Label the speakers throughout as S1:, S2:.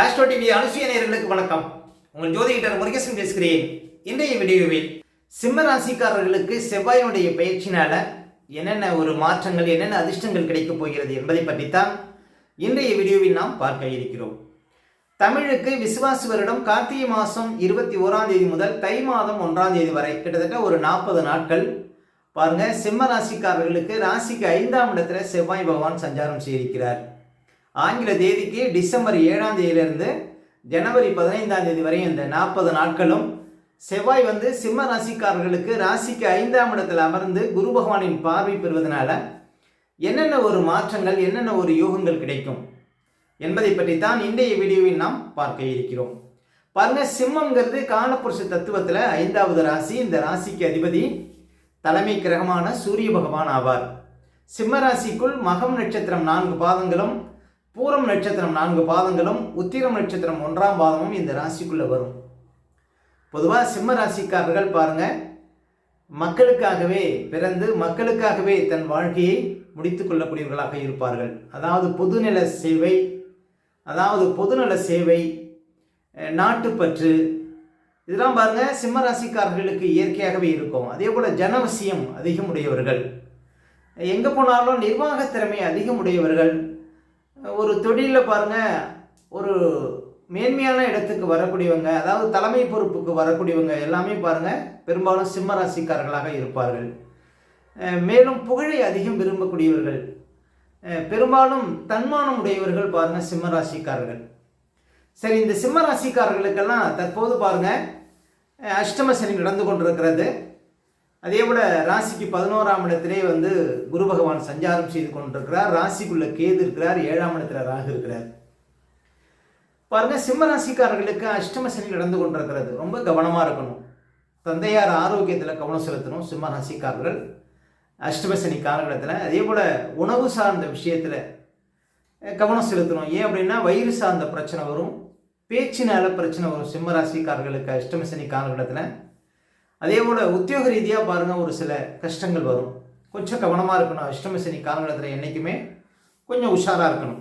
S1: Astro TV அனுசுய நேர்களுக்கு வணக்கம். உங்கள் ஜோதிடர் முருகேசன் பேசுகிறேன். இன்றைய வீடியோவில் சிம்ம ராசிக்காரர்களுக்கு செவ்வாயினுடைய பயிற்சினால என்னென்ன ஒரு மாற்றங்கள் என்னென்ன அதிர்ஷ்டங்கள் கிடைக்கப் போகிறது என்பதை பற்றித்தான் இன்றைய வீடியோவில் நாம் பார்க்க இருக்கிறோம். தமிழுக்கு விசுவாச வருடம் கார்த்திகை மாதம் இருபத்தி ஓராம் தேதி முதல் தை மாதம் ஒன்றாம் தேதி வரை கிட்டத்தட்ட ஒரு நாற்பது நாட்கள். பாருங்க சிம்ம ராசிக்காரர்களுக்கு ராசிக்கு ஐந்தாம் இடத்துல செவ்வாய் பகவான் சஞ்சாரம் செய்திருக்கிறார். ஆங்கில தேதிக்கு டிசம்பர் ஏழாம் தேதியிலிருந்து ஜனவரி பதினைந்தாம் தேதி வரை இந்த நாற்பது நாட்களும் செவ்வாய் வந்து சிம்ம ராசிக்காரர்களுக்கு ராசிக்கு ஐந்தாம் இடத்தில் அமர்ந்து குரு பகவானின் பார்வை பெறுவதனால என்னென்ன ஒரு மாற்றங்கள் என்னென்ன ஒரு யோகங்கள் கிடைக்கும் என்பதை பற்றி தான் இன்றைய வீடியோவில் நாம் பார்க்க இருக்கிறோம். பாருங்க சிம்மங்கிறது காலப்புருஷ தத்துவத்தில் ஐந்தாவது ராசி. இந்த ராசிக்கு அதிபதி தலைமை கிரகமான சூரிய பகவான் ஆவார். சிம்ம ராசிக்குள் மகம் நட்சத்திரம் நான்கு பாதங்களும் பூரம் நட்சத்திரம் நான்கு பாதங்களும் உத்திரம் நட்சத்திரம் ஒன்றாம் பாதமும் இந்த ராசிக்குள்ளே வரும். பொதுவாக சிம்ம ராசிக்காரர்கள் பாருங்கள் மக்களுக்காகவே பிறந்து மக்களுக்காகவே தன் வாழ்க்கையை முடித்து கொள்ளக்கூடியவர்களாக இருப்பார்கள். அதாவது பொதுநல சேவை அதாவது பொதுநல சேவை நாட்டுப்பற்று இதெல்லாம் பாருங்கள் சிம்ம ராசிக்காரர்களுக்கு இயற்கையாகவே இருக்கும். அதே போல் ஜனவசியம் அதிகம் உடையவர்கள். எங்கே போனாலும் நிர்வாக திறமை அதிகம் உடையவர்கள். ஒரு தொழிலில் பாருங்க ஒரு மேன்மையான இடத்துக்கு வரக்கூடியவங்க அதாவது தலைமை பொறுப்புக்கு வரக்கூடியவங்க எல்லாமே பாருங்கள் பெரும்பாலும் சிம்ம ராசிக்காரர்களாக இருப்பார்கள் மேலும் புகழை அதிகம் விரும்பக்கூடியவர்கள் பெரும்பாலும் தன்மானம் உடையவர்கள் பாருங்கள் சிம்ம ராசிக்காரர்கள் சரி இந்த சிம்ம ராசிக்காரர்களுக்கெல்லாம் தற்போது பாருங்கள் அஷ்டம சனி நடந்து கொண்டிருக்கிறது. அதே போல ராசிக்கு பதினோராம் இடத்திலே வந்து குரு பகவான் சஞ்சாரம் செய்து கொண்டிருக்கிறார். ராசிக்குள்ள கேது இருக்கிறார். ஏழாம் இடத்துல ராகு இருக்கிறார். பாருங்க சிம்ம ராசிக்காரர்களுக்கு அஷ்டம சனி நடந்து கொண்டிருக்கிறது. ரொம்ப கவனமா இருக்கணும். தந்தையார் ஆரோக்கியத்தில் கவனம் செலுத்தணும் சிம்ம ராசிக்காரர்கள். அஷ்டம சனி காலகட்டத்தில். அதே போல உணவு சார்ந்த விஷயத்தில் கவனம் செலுத்தணும். ஏன் அப்படின்னா வயிறு சார்ந்த பிரச்சனை வரும். பேச்சினால பிரச்சனை வரும் சிம்ம ராசிக்காரர்களுக்கு அஷ்டம சனி காலகட்டத்தில். அதே போல் உத்தியோக ரீதியாக பாருங்கள் ஒரு சில கஷ்டங்கள் வரும். கொஞ்சம் கவனமாக இருக்கணும். அஷ்டம சனி காலகட்டத்தில் என்றைக்குமே கொஞ்சம் உஷாராக இருக்கணும்.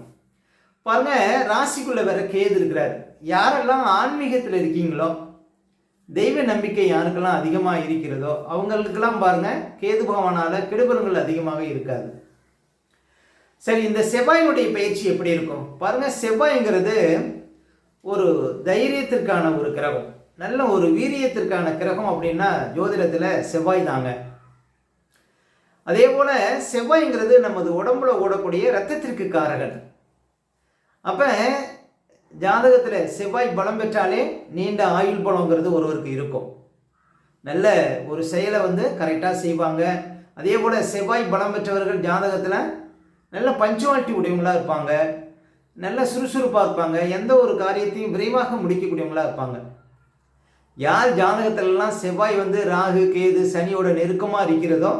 S1: பாருங்கள் ராசிக்குள்ளே வேற கேது இருக்கிறார். யாரெல்லாம் ஆன்மீகத்தில் இருக்கீங்களோ தெய்வ நம்பிக்கை யாருக்கெல்லாம் அதிகமாக இருக்கிறதோ அவங்களுக்கெல்லாம் பாருங்க கேது பகவானால் கெடுபலங்கள் அதிகமாக இருக்காது. சரி இந்த செவ்வாயினுடைய பயிற்சி எப்படி இருக்கும்? பாருங்க செவ்வாய்ங்கிறது ஒரு தைரியத்திற்கான ஒரு கிரகம். நல்ல ஒரு வீரியத்திற்கான கிரகம் அப்படின்னா ஜோதிடத்தில் செவ்வாய் தாங்க. அதே போல செவ்வாய்ங்கிறது நமது உடம்புல ஓடக்கூடிய ரத்தத்திற்கு காரகன். அப்போ ஜாதகத்தில் செவ்வாய் பலம் பெற்றாலே நீண்ட ஆயுள் பலங்கிறது ஒருவருக்கு இருக்கும். நல்ல ஒரு செயலை வந்து கரெக்டாக செய்வாங்க. அதே போல் செவ்வாய் பலம் பெற்றவர்கள் ஜாதகத்தில் நல்ல பஞ்சுவாலிட்டி உடையவங்களாக இருப்பாங்க. நல்ல சுறுசுறுப்பாக இருப்பாங்க. எந்த ஒரு காரியத்தையும் விரைவாக முடிக்கக்கூடியவங்களாக இருப்பாங்க. யார் ஜாதகத்திலலாம் செவ்வாய் வந்து ராகு கேது சனியோட நெருக்கமாக இருக்கிறதோ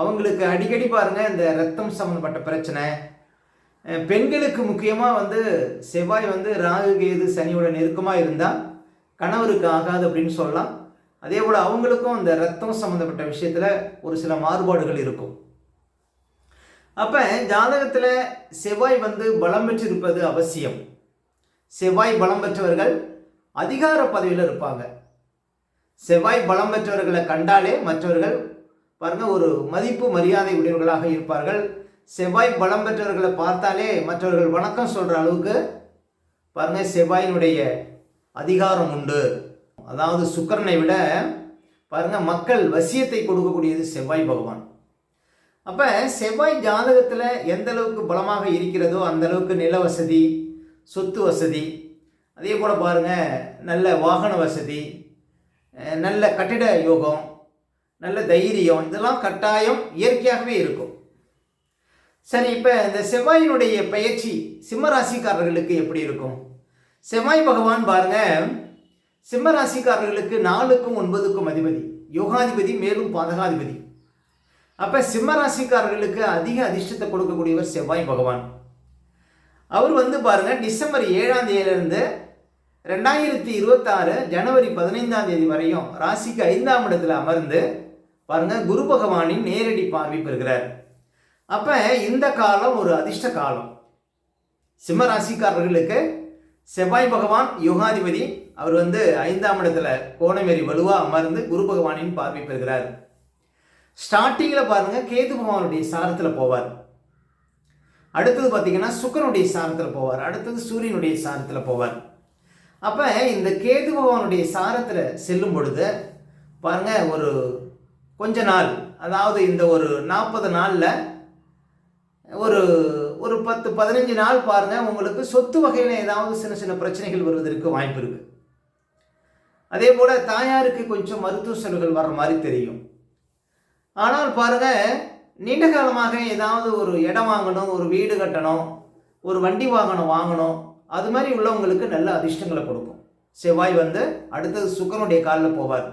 S1: அவங்களுக்கு அடிக்கடி பாருங்கள் இந்த ரத்தம் சம்மந்தப்பட்ட பிரச்சனை. பெண்களுக்கு முக்கியமாக வந்து செவ்வாய் வந்து ராகு கேது சனியோட நெருக்கமாக இருந்தால் கணவருக்கு ஆகாது அப்படின்னு சொல்லலாம். அதே போல் அவங்களுக்கும் இந்த ரத்தம் சம்மந்தப்பட்ட விஷயத்தில் ஒரு சில மாறுபாடுகள் இருக்கும். அப்போ ஜாதகத்தில் செவ்வாய் வந்து பலம் பெற்றிருப்பது அவசியம். செவ்வாய் பலம் பெற்றவர்கள் அதிகார பதவியில் இருப்பாங்க. செவ்வாய் பலம் பெற்றவர்களை கண்டாலே மற்றவர்கள் பாருங்க ஒரு மதிப்பு மரியாதை உடையவர்களாக இருப்பார்கள். செவ்வாய் பலம் பெற்றவர்களை பார்த்தாலே மற்றவர்கள் வணக்கம் சொல்கிற அளவுக்கு பாருங்க செவ்வாயினுடைய அதிகாரம் உண்டு. அதாவது சுக்கரனை விட பாருங்க மக்கள் வசியத்தை கொடுக்கக்கூடியது செவ்வாய் பகவான். அப்போ செவ்வாய் ஜாதகத்தில் எந்த அளவுக்கு பலமாக இருக்கிறதோ அந்த அளவுக்கு நில வசதி சொத்து வசதி அதே போல் பாருங்க நல்ல வாகன வசதி நல்ல கட்டிட யோகம் நல்ல தைரியம் இதெல்லாம் கட்டாயம் இயற்கையாகவே இருக்கும். சரி இப்போ இந்த செவ்வாயினுடைய பயிற்சி சிம்மராசிக்காரர்களுக்கு எப்படி இருக்கும்? செவ்வாய் பகவான் பாருங்க சிம்மராசிக்காரர்களுக்கு நாலுக்கும் ஒன்பதுக்கும் அதிபதி யோகாதிபதி மேலும் பாதகாதிபதி. அப்போ சிம்மராசிக்காரர்களுக்கு அதிக அதிர்ஷ்டத்தை கொடுக்கக்கூடியவர் செவ்வாய் பகவான். அவர் வந்து பாருங்க டிசம்பர் ஏழாம் தேதியிலிருந்து ரெண்டாயிரத்தி இருபத்தாறு ஜனவரி பதினைந்தாம் தேதி வரையும் ராசிக்கு ஐந்தாம் இடத்துல அமர்ந்து பாருங்க குரு பகவானின் நேரடி பார்வை பெறுகிறார். அப்ப இந்த காலம் ஒரு அதிர்ஷ்ட காலம். சிம்ம ராசிக்காரர்களுக்கு செவ்வாய் பகவான் யோகாதிபதி அவர் வந்து ஐந்தாம் இடத்துல கோணமேறி வலுவா அமர்ந்து குரு பகவானின் பார்வை பெறுகிறார். ஸ்டார்டிங்கில் பாருங்க கேது பகவானுடைய சாரத்தில் போவார். அடுத்தது பார்த்தீங்கன்னா சுக்கரனுடைய சாரத்தில் போவார். அடுத்தது சூரியனுடைய சாரத்தில் போவார். அப்போ இந்த கேது பகவானுடைய சாரத்தில் செல்லும் பொழுது பாருங்க ஒரு கொஞ்ச நாள் அதாவது இந்த ஒரு நாற்பது நாளில் ஒரு ஒரு பத்து பதினஞ்சு நாள் பாருங்க உங்களுக்கு சொத்து வகையில் ஏதாவது சின்ன சின்ன பிரச்சனைகள் வருவதற்கு வாய்ப்பு இருக்கு. அதே போல் தாயாருக்கு கொஞ்சம் மருத்துவ செலவுகள் வர்ற மாதிரி தெரியும். ஆனால் பாருங்க நீண்ட காலமாக ஏதாவது ஒரு இடம் வாங்கணும் ஒரு வீடு கட்டணும் ஒரு வண்டி வாகனம் வாங்கணும் அது மாதிரி உள்ளவங்களுக்கு நல்ல அதிர்ஷ்டங்களை கொடுக்கும். செவ்வாய் வந்து அடுத்தது சுக்கரனுடைய காலில் போவார்.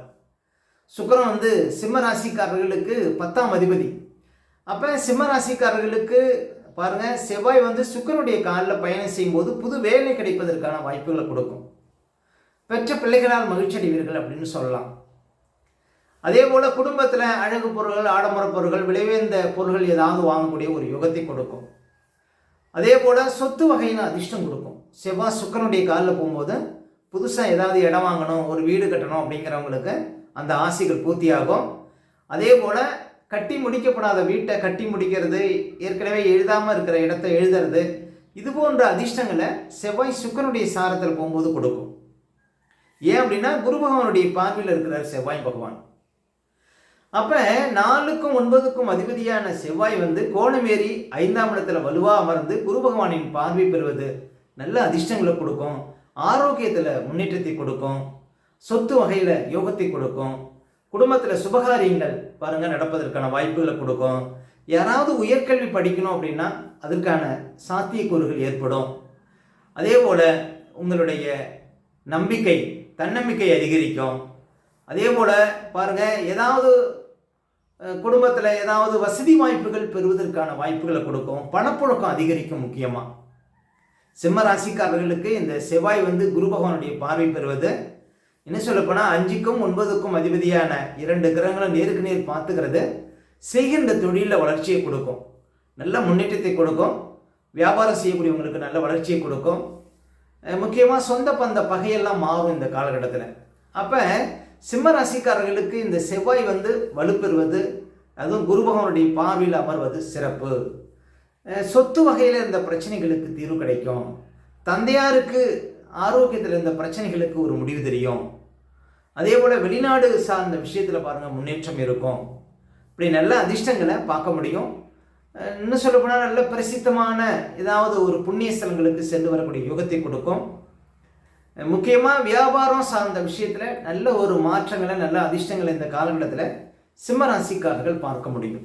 S1: சுக்கரன் வந்து சிம்ம ராசிக்காரர்களுக்கு பத்தாம் அதிபதி. அப்போ சிம்ம ராசிக்காரர்களுக்கு பாருங்கள் செவ்வாய் வந்து சுக்கரனுடைய காலில் பயணம் செய்யும்போது புது வேலை கிடைப்பதற்கான வாய்ப்புகளை கொடுக்கும். பெற்ற பிள்ளைகளால் மகிழ்ச்சி அடைவீர்கள் அப்படின்னு சொல்லலாம். அதே போல் குடும்பத்தில் அழகு பொருள்கள் ஆடம்பர பொருட்கள் விளைவேந்த பொருள்கள் ஏதாவது வாங்கக்கூடிய ஒரு யுகத்தை கொடுக்கும். அதே போல் சொத்து வகையில் அதிர்ஷ்டம் கொடுக்கும். செவ்வாய் சுக்கரனுடைய காலில் போகும்போது புதுசாக ஏதாவது இடம் வாங்கணும் ஒரு வீடு கட்டணும் அப்படிங்கிறவங்களுக்கு அந்த ஆசைகள் பூர்த்தியாகும். அதே போல் கட்டி முடிக்கப்படாத வீட்டை கட்டி முடிக்கிறது ஏற்கனவே எழுதாமல் இருக்கிற இடத்த எழுதுறது இது போன்ற அதிர்ஷ்டங்களை செவ்வாய் சுக்கரனுடைய சாரத்தில் போகும்போது கொடுக்கும். ஏன் அப்படின்னா குரு பகவானுடைய பார்வையில் இருக்கிறார் செவ்வாய் பகவான். அப்போ நாலுக்கும் ஒன்பதுக்கும் அதிபதியான செவ்வாய் வந்து கோணமேறி ஐந்தாம் இடத்துல வலுவாக அமர்ந்து குரு பகவானின் பார்வை பெறுவது நல்ல அதிர்ஷ்டங்களை கொடுக்கும். ஆரோக்கியத்தில் முன்னேற்றத்தை கொடுக்கும். சொத்து வகையில் யோகத்தை கொடுக்கும். குடும்பத்தில் சுபகாரியங்கள் பாருங்கள் நடப்பதற்கான வாய்ப்புகளை கொடுக்கும். யாராவது உயர்கல்வி படிக்கணும் அப்படின்னா அதற்கான சாத்தியக்கூறுகள் ஏற்படும். அதே போல் உங்களுடைய நம்பிக்கை தன்னம்பிக்கை அதிகரிக்கும். அதே போல் பாருங்கள் ஏதாவது குடும்பத்தில் ஏதாவது வசதி வாய்ப்புகள் பெறுவதற்கான வாய்ப்புகளை கொடுக்கும். பணப்புழக்கம் அதிகரிக்கும் முக்கியமாக சிம்ம ராசிக்காரர்களுக்கு இந்த செவ்வாய் வந்து குரு பகவானுடைய பார்வை பெறுவது. என்ன சொல்லப்போனால் அஞ்சுக்கும் ஒன்பதுக்கும் அதிபதியான இரண்டு கிரகங்களை நேருக்கு நேர் பார்த்துக்கிறது. செய்கின்ற தொழிலில் வளர்ச்சியை கொடுக்கும். நல்ல முன்னேற்றத்தை கொடுக்கும். வியாபாரம் செய்யக்கூடியவங்களுக்கு நல்ல வளர்ச்சியை கொடுக்கும். முக்கியமாக சொந்த பந்த பகையெல்லாம் மாறும் இந்த காலகட்டத்தில். அப்போ சிம்ம ராசிக்காரர்களுக்கு இந்த செவ்வாய் வந்து வலுப்பெறுவது அதுவும் குரு பகவானுடைய பார்வையில் அமர்வது சிறப்பு. சொத்து வகையில் இருந்த பிரச்சனைகளுக்கு தீர்வு கிடைக்கும். தந்தையாருக்கு ஆரோக்கியத்தில் இருந்த பிரச்சனைகளுக்கு ஒரு முடிவு தெரியும். அதே போல் வெளிநாடு சார்ந்த விஷயத்தில் பாருங்கள் முன்னேற்றம் இருக்கும். இப்படி நல்ல அதிர்ஷ்டங்களை பார்க்க முடியும். இன்னும் சொல்லப்போனால் நல்ல பிரசித்தமான ஏதாவது ஒரு புண்ணிய ஸ்தலங்களுக்கு சென்று வரக்கூடிய யுகத்தை கொடுக்கும். முக்கியமாக வியாபாரம் சார்ந்த விஷயத்தில் நல்ல ஒரு மாற்றங்களை நல்ல அதிர்ஷ்டங்களை இந்த காலகட்டத்தில் சிம்ம ராசிக்காரர்கள் பார்க்க முடியும்.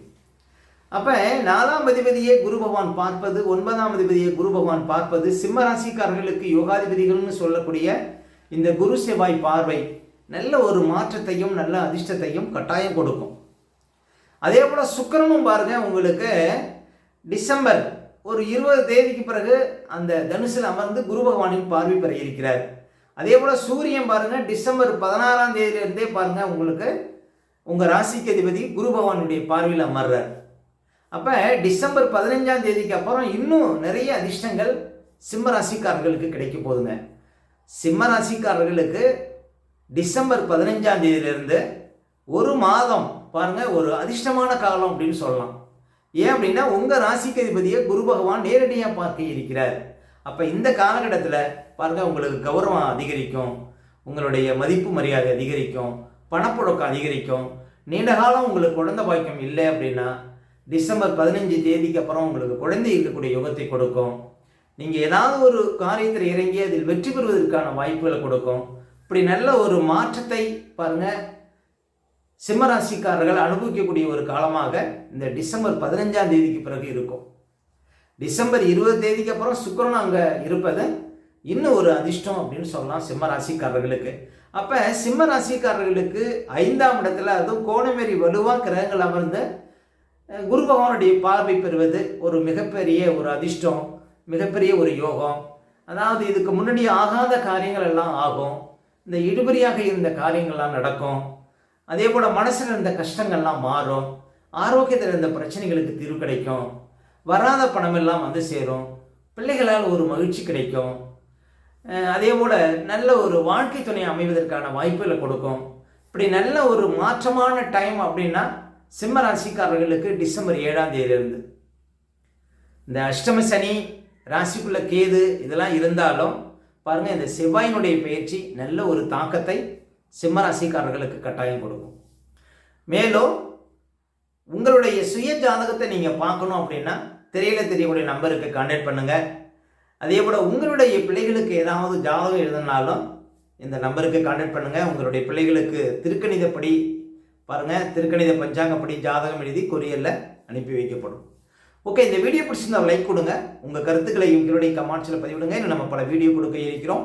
S1: அப்போ நாலாம் அதிபதியே குரு பகவான் பார்ப்பது ஒன்பதாம் அதிபதியை குரு பகவான் பார்ப்பது சிம்ம ராசிக்காரர்களுக்கு யோகாதிபதிகள்னு சொல்லக்கூடிய இந்த குரு செவ்வாய் பார்வை நல்ல ஒரு மாற்றத்தையும் நல்ல அதிர்ஷ்டத்தையும் கட்டாயம் கொடுக்கும். அதே போல் சுக்கிரனும் பாருங்கள் உங்களுக்கு டிசம்பர் ஒரு இருபது தேதிக்கு பிறகு அந்த தனுசில் அமர்ந்து குரு பகவானின் பார்வை பெற இருக்கிறார். அதே போல் சூரியன் பாருங்க டிசம்பர் பதினாறாம் தேதியிலிருந்தே பாருங்கள் உங்களுக்கு உங்கள் ராசிக்கு அதிபதி குரு பகவானுடைய பார்வையில் அமர்றார். அப்போ டிசம்பர் பதினஞ்சாம் தேதிக்கு அப்புறம் இன்னும் நிறைய அதிர்ஷ்டங்கள் சிம்ம ராசிக்காரர்களுக்கு கிடைக்க போகுதுங்க. சிம்ம ராசிக்காரர்களுக்கு டிசம்பர் பதினஞ்சாம் தேதியிலிருந்து ஒரு மாதம் பாருங்கள் ஒரு அதிர்ஷ்டமான காலம் அப்படின்னு சொல்லலாம். ஏன் அப்படின்னா உங்கள் ராசிக்கு அதிபதியை குரு பகவான் நேரடியாக பார்க்க இருக்கிறார். அப்போ இந்த காலகட்டத்தில் பாருங்கள் உங்களுக்கு கௌரவம் அதிகரிக்கும் உங்களுடைய மதிப்பு மரியாதை அதிகரிக்கும் பணப்புழக்கம் அதிகரிக்கும். நீண்ட காலம் உங்களுக்கு குழந்தை பாக்கியம் இல்லை அப்படின்னா டிசம்பர் பதினஞ்சு தேதிக்கு அப்புறம் உங்களுக்கு குழந்தை இருக்கக்கூடிய யோகத்தை கொடுக்கும். நீங்கள் ஏதாவது ஒரு காரியத்தில் இறங்கி அதில் வெற்றி பெறுவதற்கான வாய்ப்புகளை கொடுக்கும். இப்படி நல்ல ஒரு மாற்றத்தை பாருங்கள் சிம்மராசிக்காரர்கள் அனுபவிக்கக்கூடிய ஒரு காலமாக இந்த டிசம்பர் பதினஞ்சாம் தேதிக்கு பிறகு இருக்கும். டிசம்பர் இருபது தேதிக்கு அப்புறம் சுக்கரன் அங்கே இருப்பது இன்னும் ஒரு அதிர்ஷ்டம் அப்படின்னு சொல்லலாம் சிம்ம ராசிக்காரர்களுக்கு அப்போ சிம்ம ராசிக்காரர்களுக்கு ஐந்தாம் இடத்துல அதுவும் கோணமேறி வலுவாக கிரகங்கள் அமர்ந்து குரு பகவானுடைய பார்வை பெறுவது ஒரு மிகப்பெரிய ஒரு அதிர்ஷ்டம் மிகப்பெரிய ஒரு யோகம். அதாவது இதுக்கு முன்னாடி ஆகாத காரியங்கள் எல்லாம் ஆகும். இந்த இடுபறியாக இருந்த காரியங்கள்லாம் நடக்கும். அதே போல் மனசில் இருந்த கஷ்டங்கள்லாம் மாறும். ஆரோக்கியத்தில் இருந்த பிரச்சனைகளுக்கு தீர்வு கிடைக்கும். வராத பணமெல்லாம் வந்து சேரும். பிள்ளைகளால் ஒரு மகிழ்ச்சி கிடைக்கும். அதே போல் நல்ல ஒரு வாழ்க்கை துணை அமைவதற்கான வாய்ப்புகளை கொடுக்கும். இப்படி நல்ல ஒரு மாற்றமான டைம் அப்படின்னா சிம்ம ராசிக்காரர்களுக்கு டிசம்பர் ஏழாம் தேதியிலிருந்து. இந்த அஷ்டம சனி ராசிக்குள்ள கேது இதெல்லாம் இருந்தாலும் பாருங்கள் இந்த செவ்வாயினுடைய பயிற்சி நல்ல ஒரு தாக்கத்தை சிம்ம ராசிக்காரர்களுக்கு கட்டாயம் கொடுக்கும். மேலும் உங்களுடைய சுய ஜாதகத்தை நீங்கள் பார்க்கணும் அப்படின்னா திரையில தெரியக்கூடிய நம்பருக்கு கான்டாக்ட் பண்ணுங்கள் அதே போல் உங்களுடைய பிள்ளைகளுக்கு ஏதாவது ஜாதகம் எழுதினாலும் இந்த நம்பருக்கு கான்டாக்ட் பண்ணுங்கள் உங்களுடைய பிள்ளைகளுக்கு திருக்கணிதப்படி பாருங்கள் திருக்கணித பஞ்சாங்கப்படி ஜாதகம் எழுதி கொரியரில் அனுப்பி வைக்கப்படும். ஓகே இந்த வீடியோ பிடிச்சிருந்தா லைக் கொடுங்க. உங்கள் கருத்துக்களை உங்களுடைய கமெண்ட்ஸில் பதிவிடுங்க. இன்னும் நம்ம பல வீடியோ கொடுக்க இருக்கிறோம்.